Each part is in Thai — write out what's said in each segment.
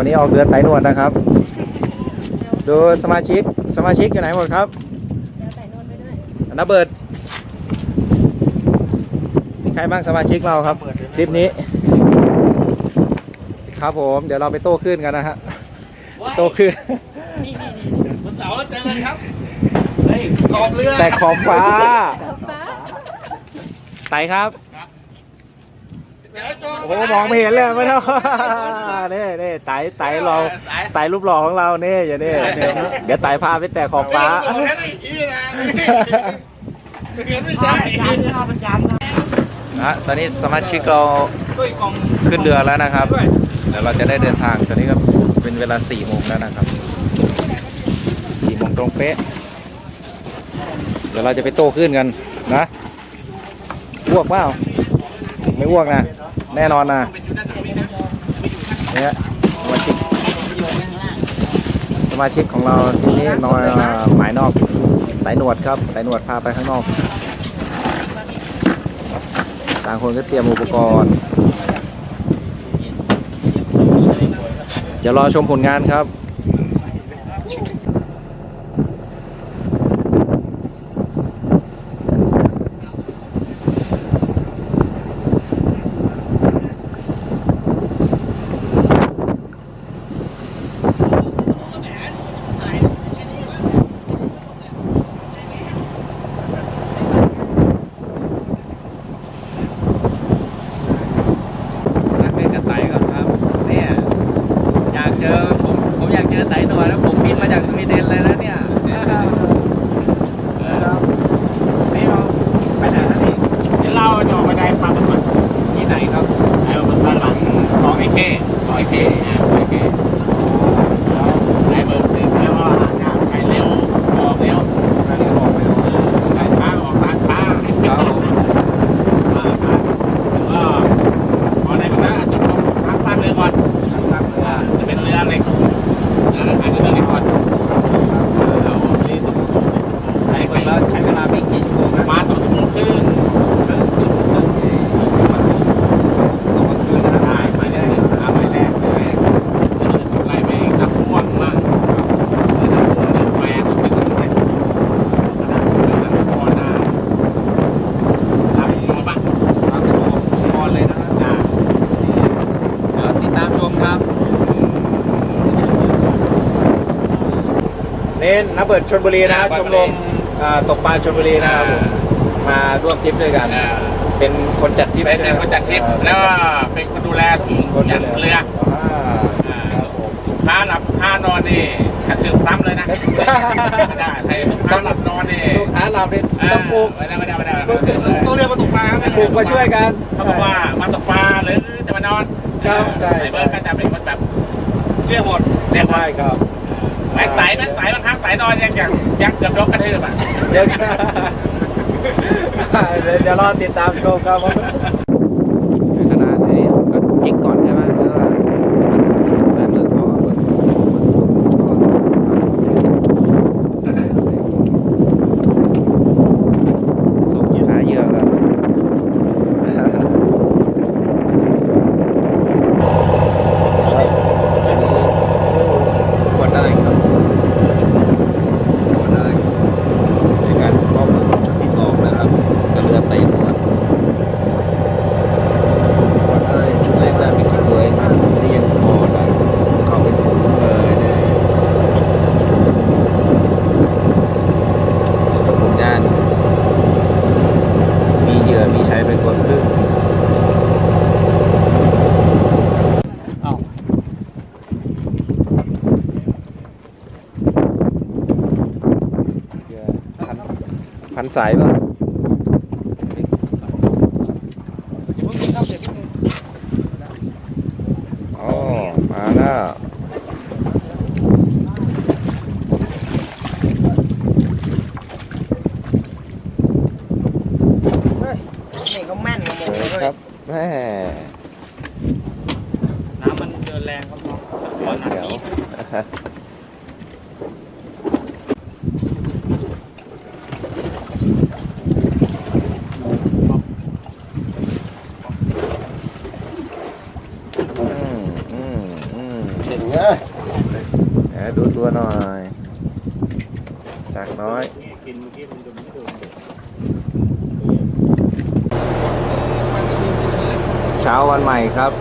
วันนี้ออกเรือไต่หนวดนะครับ ดูสมาชิกสมาชิกอยู่ไหนหมดครับเดี๋ยวใส่นนไปด้วยนับเบิดมีใครบ้างสมาชิกเราครับทริปนี้ ครับผม เดี๋ยวเราไปโต้ขึ้นกันนะฮะโต้ขึ้นนี่นี่นี่วันเสาร์เจอกันครับขอบเรือแต่ขอบฟ้าเอาฟ้าไต่ครับเดี๋ยวจอ โอ้โหมองไม่เห็นเลยไม่เท่านี่นี่ไต่ไต่เราไต่รูปหล่อของเรานี่อย่านี่เดี๋ยวไต่พาไปแต่ขอบฟ้าบอกแล้วไอ้ที่นะเขียนไม่ใช่ฮะตอนนี้สมาชิกเราขึ้นเรือแล้วนะครับเดี๋ยวเราจะได้เดินทางตอนนี้ก็เป็นเวลา4โมงแล้วนะครับ4โมงตรงเป๊ะเดี๋ยวเราจะไปโต้ขึ้นกันนะอ้วกเปล่าไม่ อ้วกนะ แน่นอนนะเนี่ยสมาชิกสมาชิกของเราที่นี่นอยหมายนอกไต่หนวดครับไต่หนวดพาไปข้างนอก ต่างคนก็เตรียมอุปกรณ์ เดี๋ยวรอชมผลงานครับ นักเล่นกับไต่ก่อนครับเนี่ยอยากเจอผมผมอยากเจอไต่หน่อยแล้วผมบินมาจากสวีเดนเลยนะเนี่ย นี่เราไปไหนนะนี่ เดี๋ยวเราจะออกไปได้ฟังกันก่อน ที่ไหนครับ ไอ้บนบ้านหลังของไอ้เก้ของไอ้เก้นะไอ้เก้ไอ้เบิร์ดตื่นแล้วว่าหาใครเร็วออกเร็วใครช้าออกช้าออกช้าช้า ครับผม อ่าครับแล้วก็พอได้ก็นะจุดลงพักพักเรือก่อนอ่าจะเป็นเรือเหล็กอ่าอาจจะเรือเหล็กก่อนเรารีบใช้ไปแล้วใช้เวลาไม่กี่ชั่วโมงประมาณสองชั่วโมงครึ่งครึ่งครึ่งครึ่งต้องมาคืนนะหายไปได้หาไปแรกไปแรกไล่ไปนับม่วงมากแฟนเป็นตั้งแต่พอนาทำมาบ้าง ทางโชว์พรเลยนะฮะ อ่า เดี๋ยวติดตามชมครับ เน้นนับเบิดชนบุรีนะครับชมรมอ่าตกปลาชนบุรีนะครับผมมาร่วมทริปด้วยกัน อ่า เป็นคนจัดทริปเป็นใช่ไหมคนจัดทริปแล้วก็เป็นคนดูแลถุงคนอย่างดูเรืออ่าอ่าลูกค้าหลับค้านอนนี่ขัดขืนซ้ำเลยนะไม่ได้ใครลูกค้าหลับนอนนี่ลูกค้าเราเนี่ยอ่าต้องปลูกไม่ได้ไม่ได้ไม่ได้ต้องเรียกมาตกปลาปลูกมาช่วยกัน เขาบอกว่ามาตกปลาหรือจะมานอนครับใช่ ไอ้เบิร์ดก็จะเป็นคนแบบเรียกหมดเรียกหมดใช่ครับ แม็กไต่แม็กไต่บางครั้งไต่นอนยังยังยังเกือบโดนกระทืบอะ เดี๋ยวเดี๋ยวรอติดตามชมครับผมขนาดนี้ก็จิกก่อนใช่ไหมหรือว่าใส่มือก่อนส่งยีราเยอะครับกดได้ครับกดได้ ในการเข้าเมืองชุดที่สองนะครับกับเรือไต่หนวดก่อนได้ชุดแรกได้ไม่กี่เลยนะนี่ยังพอได้เข้าเป็นฝูงเลยเนี่ยแล้วผมย่านมีเหยื่อมีใช้เป็นคนครึ่งเอ้าเหยื่อพัน พันสายป่ะอ๋อมาแล้ว นี่ก็แม่นกว่าหมดเลย ครับแม่ น้ำมันเดินแรงครับน้องเสือหนัก เดี๋ยว นี้ อืมอืมอืม เว้ย แหมดู ตัวหน่อยสักน้อยเช้าวันใหม่ครับ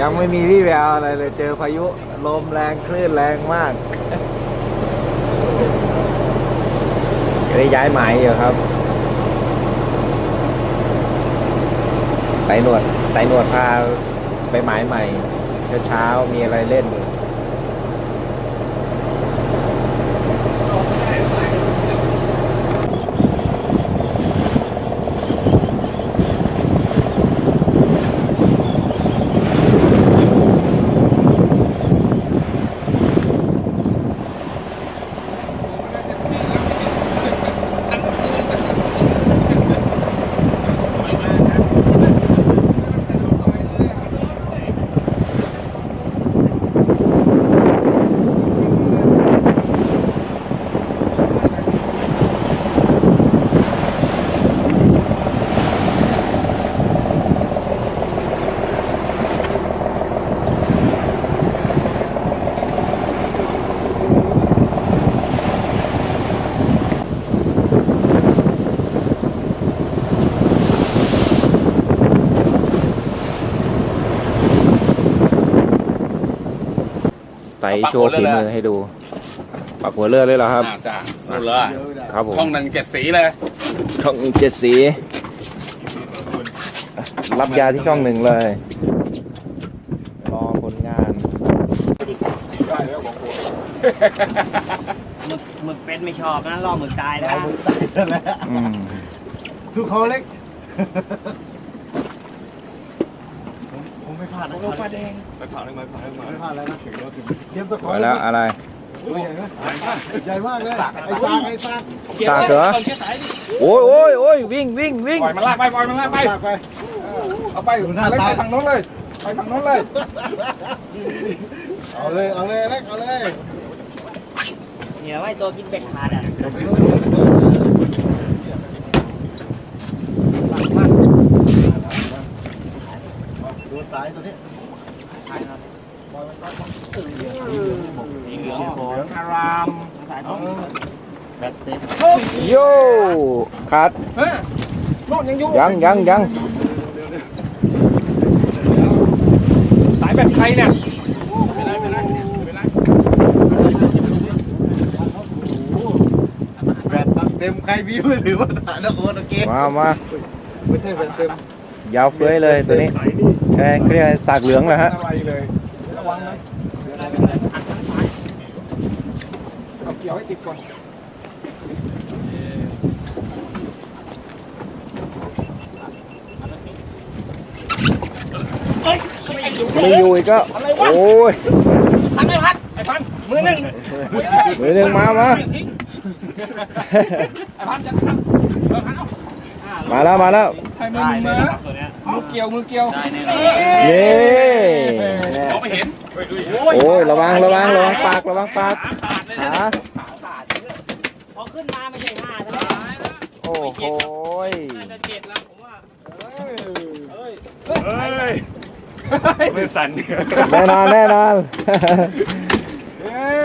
ยังไม่มีวี่แววอะไรเลยเจอพายุลมแรงคลื่นแรงมากได้ย้ายหมายอยู่ครับไตหนวดไตหนวดพาไปหมายใหม่เช้าๆมีอะไรเล่นอยู่ ไตโชว์ฝีมือให้ดู ปักหัวเรือเลยเหรอครับอ่าจ้าหมดเลยครับผมช่องนั้นเจ็ดสีเลยช่องเจ็ดสี รับยาที่ช่องหนึ่งเลย รอผลงานหมึกหมึกเป็นไม่ชอบนะล่อหมึกตายนะเอามือตายซะแล้วอืมสู้คอเล็ก ผมผมไม่พลาดนะปลาแดงไม่าดเลยไม่าดเลยไม่พลาดแล้วนะถึงแล้วถึงเตรียมตะขปอล่อยแล้วอะไรตัวใหญ่ไหมใหญ่มากเลยไอ้ซากไอ้ซากซากเหรอโอ้ยโอ้ยโอ้ยวิ่งวิ่งวิ่งปล่อยมันลากไปปล่อยมันลากไปซาไปเอาไปอะไรไปทางโน้นเลยไปทางโน้นเลยเอาเลยเอาเลยเล็กเอาเลยเหนียวไอ้ตัวกินเป็ดขาดอะดู สายตัวนี้สีเหลืองโผล่อารามแบตเต็มโย่ขาดเฮ้ยโน่นยังอยู่ยังยังยังสายแบบใครเนี่ยแบตเต็มใครมีมือถือว่าถ่ายนะโอนโอเคมามาไม่ใช่แบตเต็มยาวเฟ้ยเลยตัวนี้ เอ้ยเรียกสากเหลืองเลยฮะอะไรเลยระวังนะเอาเกี่ยวให้ติดก่อนไม่อยู่อีกก็โอ้ยพันไอ้พันไอ้พันมือหนึ่งมือหนึ่งมามาไอ้พันจะพันเออพันเอา มาแล้วมาแล้วให้มือหนึ่งมามือเกี่ยวมือเกี่ยวได้แน่นเย้มองไม่เห็นโอ้ยระวังระวังระวังปากระวังปากหาพอขึ้นมาไม่ใช่ห้าแล้วโอ้โหยจะเจ็ดแล้วผมว่าไม่สั่นแน่นอนแน่นอน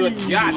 สุดยอด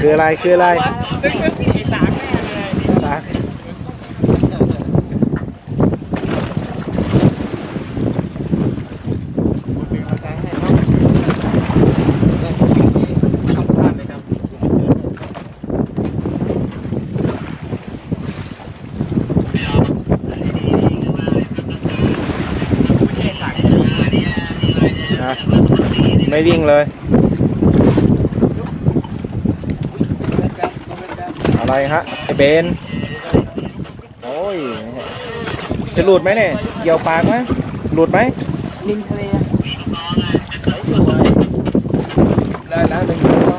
คืออะไรคืออะไรสากนะไม่วิ่งเลย อะไรฮะไอเบนโอ้ยจะหลุดไหมเนี่ยเกี่ยวปากไหมหลุดไหมดินทะเล ได้แล้วหนึ่งตัว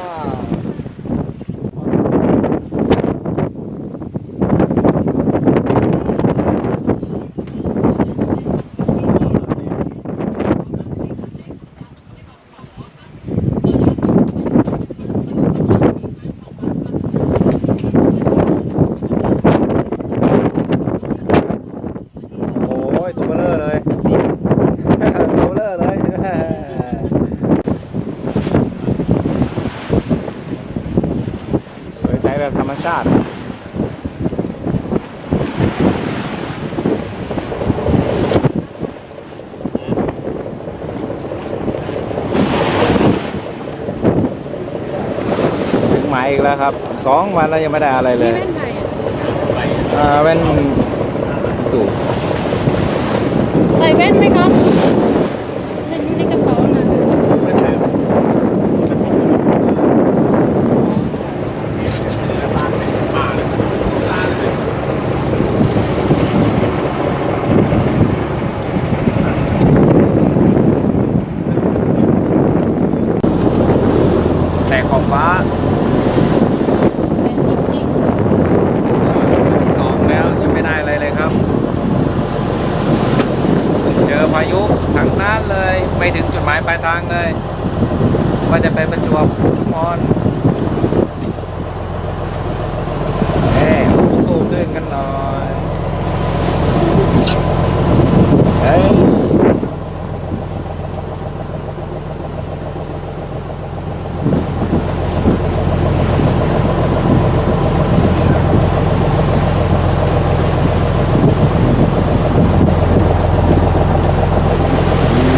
โอ้ยตัวเบลอเลย ตัวเบลอเลย สวยใสแบบธรรม ชาติถึงหมายอีกแล้วครับสองวันแล้วยังไม่ได้อะไรเลนี่ยแว่นไทยอะอ่าแว่นตู่ใส่แว่นไหมครับในในกระเป๋าน่ะ แต่ขอบฟ้า เป็นจริง ที่สองแล้วยังไม่ได้อะไรเลยครับ เจอพายุทั้งนั้นเลย ไม่ถึงจุดหมายปลายทางเลย ว่าจะไปประจวบชุมพรแหมตู้เลื่อนกันหน่อยเฮ้ย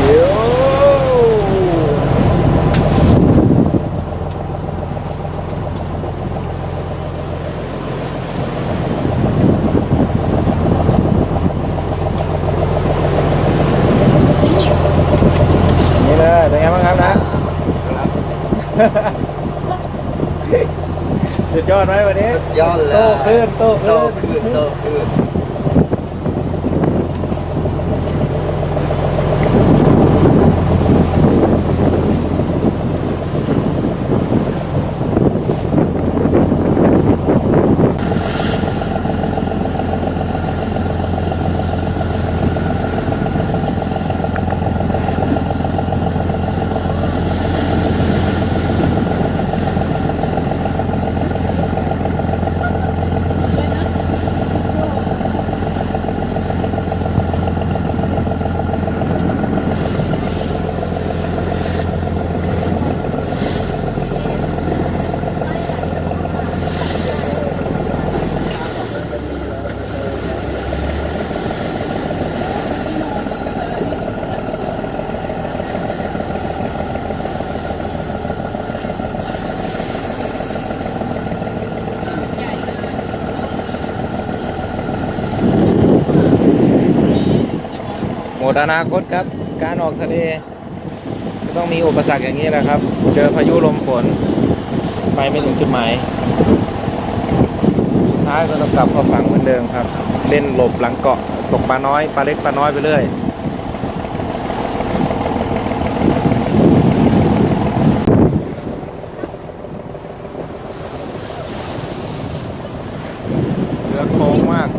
โย่นี่เลยเป็นไงบ้างครับนะ สุดยอดไหมวันนี้ ยอดเลยโต้คลื่นโต้คโตลื่นขึ้นโตขึ้น ดอนาคตครับ การออกทะเลก็ต้องมีอุปสรรคอย่างนี้แหละครับ เจอพายุลมฝน ไปไม่ถึงจุดหมายท้ายก็ต้องกลับเข้าฝั่งเหมือนเดิมครับ เล่นหลบหลังเกาะตกปลาน้อยปลาเล็กปลาน้อยไปเรื่อย เรือโค้งมาก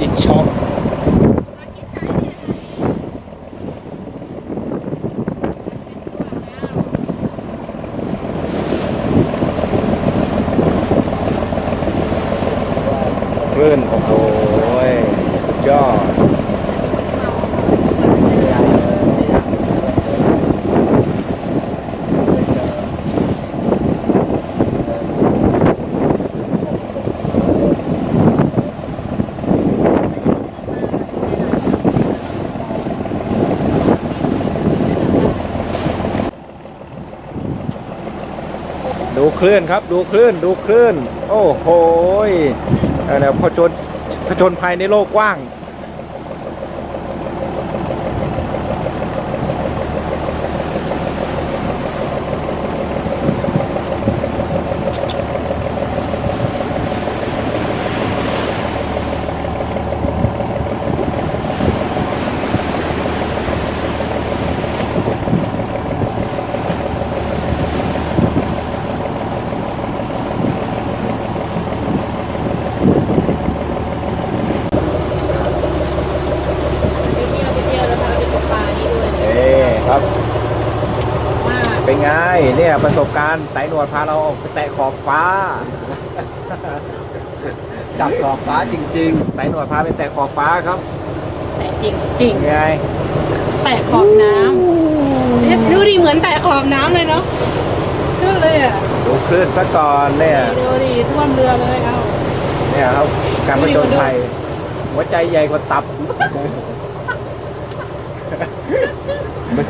อีกช็อคคลื่นโอ้โหสุดยอด ดู คลื่นครับ ดูคลื่น ดูคลื่น โอ้โหยเอาแล้วผจญผจญภัยในโลกกว้าง ไงเนี่ยประสบการณ์ไต่หนวดพาเราออกไปแตะขอบฟ้า จับขอบฟ้าจริงไต่หนวดพาไปแตะขอบฟ้าครับแต่จริงจริงไงแตะขอบน้ำเอ๊ะดูดิเหมือนแตะขอบน้ำเลยเนาะดูเลยอะดูคลื่นซะก่อนเนี่ยดูดิท่วมเรือเลยเอาเนี่ยครับการผจญภัยหัวใจใหญ่กว่าตับ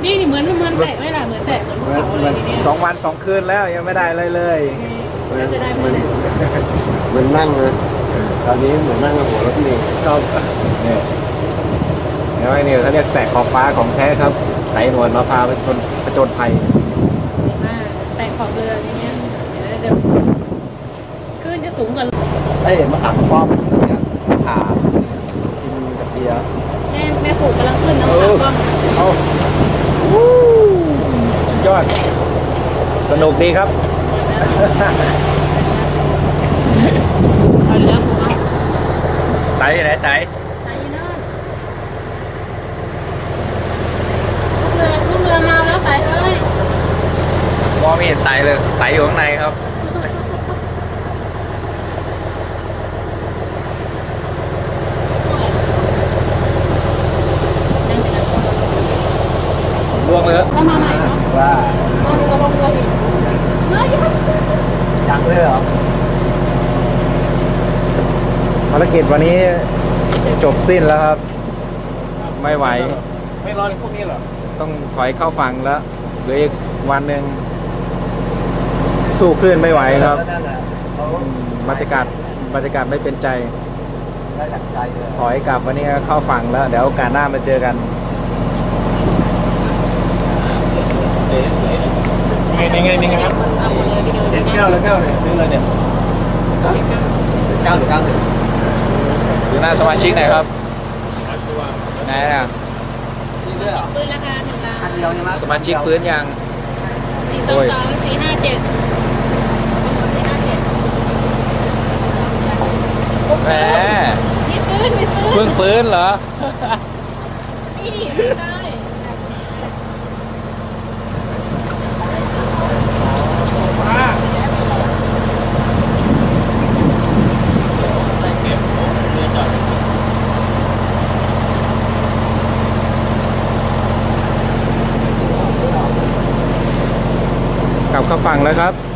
นี่เหมือนเหมือนแตะไม่ล่ะเหมือนแตะเหมือนภูเขาเลยทีเนี้ยสองวันสองคืนแล้วยังไม่ได้เลยเลยก็จะได้เหมือนๆเหมือนนั่งเลยตอนนี้เหมือนนั่งกับหัวรถเมล์ครับเนี่ยเห็นไหมเนี่ยเขาเรียกแตะขอบฟ้าของแท้ครับไต่หนวดมาพาไปจนผจญภัยมากแตะขอบเรือทีเนี้ยเดี๋ยวเดี๋ยวคลื่นจะสูงกว่าเอ้ยมะขามป้อมเนี่ยมะขามกินกับเบียร์แม่แม่ปลูกกำลังขึ้นน้องสาวก็เอา สุดยอด สนุกดีครับเอาเรือปลูกเอาไต่ไหนไต่ไปเนิ่นทุกเรือทุกเรือมาแล้วไปเอ้ยมองไม่เห็นไต่เลยไต่อยู่ข้างในครับ ล่วงเลยครับ แล้วมาใหม่เนาะ ว่า เอาเรือลงเรืออีกเฮ้ย จังเลยเหรอ ภารกิจวันนี้จบสิ้นแล้วครับ ไม่ไหว ไม่ร้อนพวกนี้เหรอ ต้องถอยเข้าฝั่งแล้วเหลืออีกวันหนึ่งสู้คลื่นไม่ไหวครับนั่นแหละเขาบรรยากาศบรรยากาศไม่เป็นใจได้ดักใจเลยถอยกลับวันนี้ก็เข้าฝั่งแล้ว เดี๋ยวโอกาสหน้ามาเจอกันไงไงไงครับเอาหมดเลยพี่เดินเด็ดแก้วแล้วแก้วเนี่ยนี่เลยเนี่ยเก้าหรือเก้าหนึ่ง ดูหน้าสมาชิกหน่อยครับไหนนะนี่ด้วยเหรอปืนราคาหนึ่งล้าอันนเดียวใช่ไหมสมาชิกฟื้นยังสี่สองสองสี่ห้าเจ็ดสี่ห้าเจ็ดแหมมีปืนมีปืนเพิ่งฟื้นเหรอ นี่ได้ กลับเข้า ฝั่งแล้วครับ